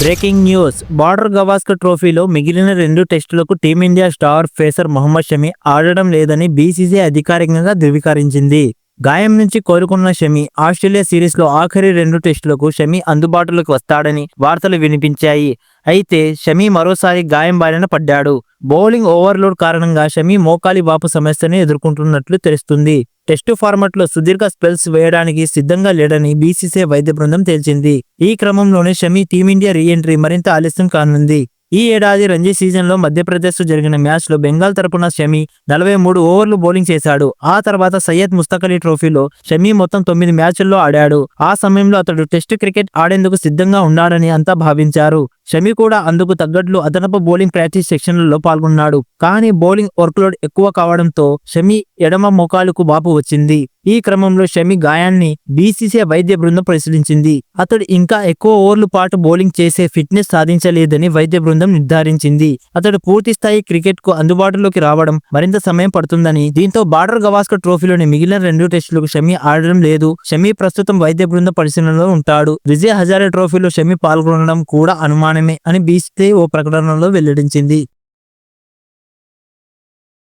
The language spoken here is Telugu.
Breaking news. బార్డర్ గవాస్కర్ ట్రోఫీలో మిగిలిన రెండు టెస్టులకు team India star pacer Mohammed Shami ఆడడం లేదని బీసీసీ అధికారికంగా ధృవీకరించింది. గాయం నుంచి కోరుకున్న షమి ఆస్ట్రేలియా సిరీస్లో ఆఖరి రెండు టెస్టులకు షమి అందుబాటులోకి వస్తాడని వార్తలు వినిపించాయి. అయితే షమి మరోసారి గాయం బారిన పడ్డాడు. బౌలింగ్ ఓవర్లోడ్ కారణంగా షమి మోకాలి వాపు సమస్యను ఎదుర్కొంటున్నట్లు తెలుస్తుంది. టెస్టు ఫార్మాట్లో సుదీర్ఘ స్పెల్స్ వేయడానికి సిద్ధంగా లేడని బీసీసీ వైద్య బృందం తేల్చింది. ఈ క్రమంలోనే షమి టీమిండియా రీ ఎంట్రీ మరింత ఆలస్యం కానుంది. ఈ ఏడాది రంజీ సీజన్లో మధ్యప్రదేశ్ జరిగిన మ్యాచ్లో బెంగాల్ తరపున షమీ నలభై మూడు ఓవర్లు బౌలింగ్ చేశాడు. ఆ తర్వాత సయ్యద్ ముస్తక్ అలీ ట్రోఫీలో షమీ మొత్తం తొమ్మిది మ్యాచ్ల్లో ఆడాడు. ఆ సమయంలో అతడు టెస్ట్ క్రికెట్ ఆడేందుకు సిద్ధంగా ఉన్నాడని అంతా భావించారు. షమి కూడా అందుకు తగ్గట్లు అదనపు బౌలింగ్ ప్రాక్టీస్ సెక్షన్లలో పాల్గొన్నాడు. కానీ బౌలింగ్ వర్క్లోడ్ ఎక్కువ కావడంతో షమి ఎడమ మోకాలుకు వాపు వచ్చింది. ఈ క్రమంలో షమి గాయాన్ని బీసీసీ వైద్య బృందం పరిశీలించింది. అతడు ఇంకా ఎక్కువ ఓవర్లు పాటు బౌలింగ్ చేసే ఫిట్నెస్ సాధించలేదని వైద్య బృందం నిర్ధారించింది. అతడు పూర్తి స్థాయి క్రికెట్కు అందుబాటులోకి రావడం మరింత సమయం పడుతుందని దీంతో బార్డర్ గవాస్కర్ ట్రోఫీలోని మిగిలిన రెండు టెస్టులకు షమి ఆడడం లేదు. షమి ప్రస్తుతం వైద్య బృందం పరిశీలనలో ఉంటాడు. విజయ్ హజారే ట్రోఫీలో షమి పాల్గొనడం కూడా అనుమానం అనుమానమే అని బీసీసీఐ ఓ ప్రకటనలో వెల్లడించింది.